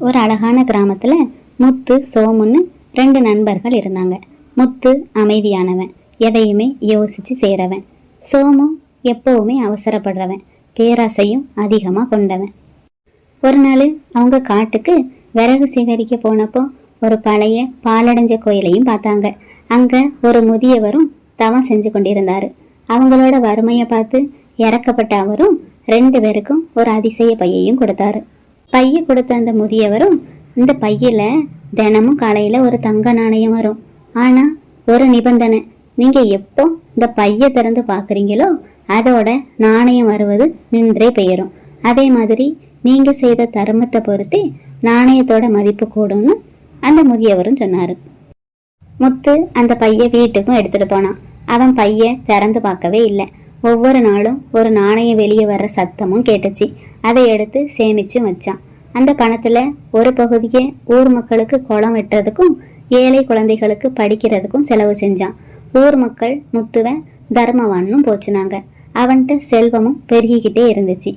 ஒரு அழகான கிராமத்துல முத்து சோமுன்னு ரெண்டு நண்பர்கள் இருந்தாங்க. முத்து அமைதியானவன் எதையுமே யோசிச்சு செய்கிறவன் சோமு எப்பவுமே அவசரப்படுறவன் பேராசையும் அதிகமாக கொண்டவன். ஒரு நாள் அவங்க காட்டுக்கு விறகு சேகரிக்க போனப்போ ஒரு பழைய பாலடைஞ்ச கோயிலையும் பார்த்தாங்க. அங்க ஒரு முதியவரும் தவம் செஞ்சு கொண்டிருந்தாரு. அவங்களோட வறுமையை பார்த்து இறக்கப்பட்ட அவரும் ரெண்டு பேருக்கும் ஒரு அதிசய பையையும் கொடுத்தாரு. பைய கொடுத்த அந்த முதியவரும் இந்த பையில தினமும் காலையில ஒரு தங்க நாணயம் வரும். ஆனா ஒரு நிபந்தனை. நீங்க எப்போ இந்த பைய திறந்து பாக்குறீங்களோ அதோட நாணயம் வருவது நின்றே பெயரும். அதே மாதிரி நீங்க செய்த தர்மத்தை பொறுத்தே நாணயத்தோட மதிப்பு கூடும்னு அந்த முதியவரும் சொன்னாரு. முத்து அந்த பைய வீட்டுக்கும் எடுத்துட்டு போனான். அவன் பைய திறந்து பார்க்கவே இல்லை. ஒவ்வொரு நாளும் ஒரு நாணயம் வெளியே வர்ற சத்தமும் கேட்டுச்சு. அதை எடுத்து சேமிச்சு வச்சான். அந்த பணத்துல ஒரு பகுதியை ஊர் மக்களுக்கு குளம் வெட்டுறதுக்கும் ஏழை குழந்தைகளுக்கு படிக்கிறதுக்கும் செலவு செஞ்சான். ஊர் மக்கள் முத்துவ தர்மவான்னும் போச்சுனாங்க. அவன்கிட்ட செல்வமும் பெருகிக்கிட்டே இருந்துச்சு.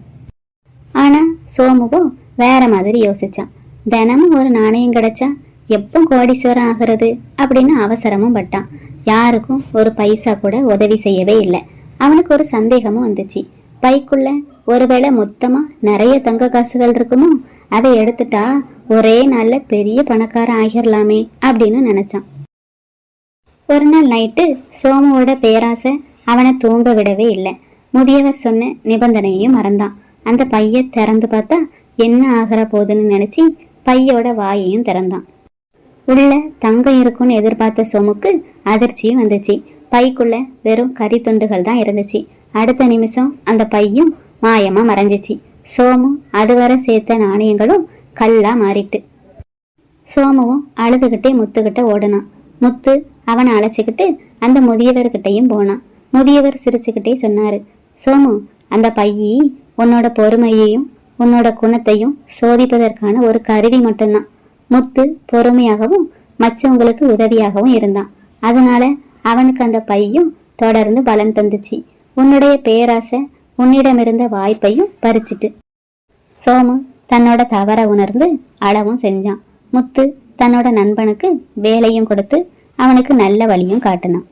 ஆனா சோமுவோ வேற மாதிரி யோசிச்சான். தினமும் ஒரு நாணயம் கிடைச்சா எப்போ கோடீஸ்வரம் ஆகிறது அப்படின்னு அவசரமும் பட்டான். யாருக்கும் ஒரு பைசா கூட உதவி செய்யவே இல்லை. அவனுக்கு ஒரு சந்தேகமும் வந்துச்சு. பைக்குள்ள ஒருவேளை மொத்தமா நிறைய தங்க காசுகள் இருக்குமோ? அதை எடுத்துட்டா ஒரே நாள்ல பெரிய பணக்காரன் ஆகிடலாமே அப்படின்னு நினைச்சான். ஒரு நாள் நைட்டு சோமுவோட பேராசை அவனை தூங்க விடவே இல்லை. முதியவர் சொன்ன நிபந்தனையையும் மறந்தான். அந்த பைய திறந்து பார்த்தா என்ன ஆகிற போகுதுன்னு நினைச்சு பையோட வாயையும் திறந்தான். உள்ள தங்கம் இருக்கும்னு எதிர்பார்த்த சோமுக்கு அதிர்ச்சியும் வந்துச்சு. பைக்குள்ள வெறும் கறி துண்டுகள் தான் இருந்துச்சு. அடுத்த நிமிஷம் அந்த பையும் மாயமா மறைஞ்சிச்சு. சோமு அதுவரை சேர்த்த நாணயங்களும் கல்லா மாறிட்டு. சோமுவும் அழுதுகிட்டே முத்துக்கிட்ட ஓடினான். முத்து அவனை அழைச்சிக்கிட்டு அந்த முதியவர்கிட்டையும் போனான். முதியவர் சிரிச்சுக்கிட்டே சொன்னாரு சோமு அந்த பையி உன்னோட பொறுமையையும் உன்னோட குணத்தையும் சோதிப்பதற்கான ஒரு கருவி மட்டும்தான். முத்து பொறுமையாகவும் மற்றவங்களுக்கு உதவியாகவும் இருந்தான். அதனால அவனுக்கு அந்த பையும் தொடர்ந்து பலன் தந்துச்சு. உன்னுடைய பேராசை உன்னிடமிருந்த வாய்ப்பையும் பறிச்சிட்டு. சோமு தன்னோட தவற உணர்ந்து அளவும் செஞ்சான். முத்து தன்னோட நண்பனுக்கு வேலையும் கொடுத்து அவனுக்கு நல்ல வழியும் காட்டினான்.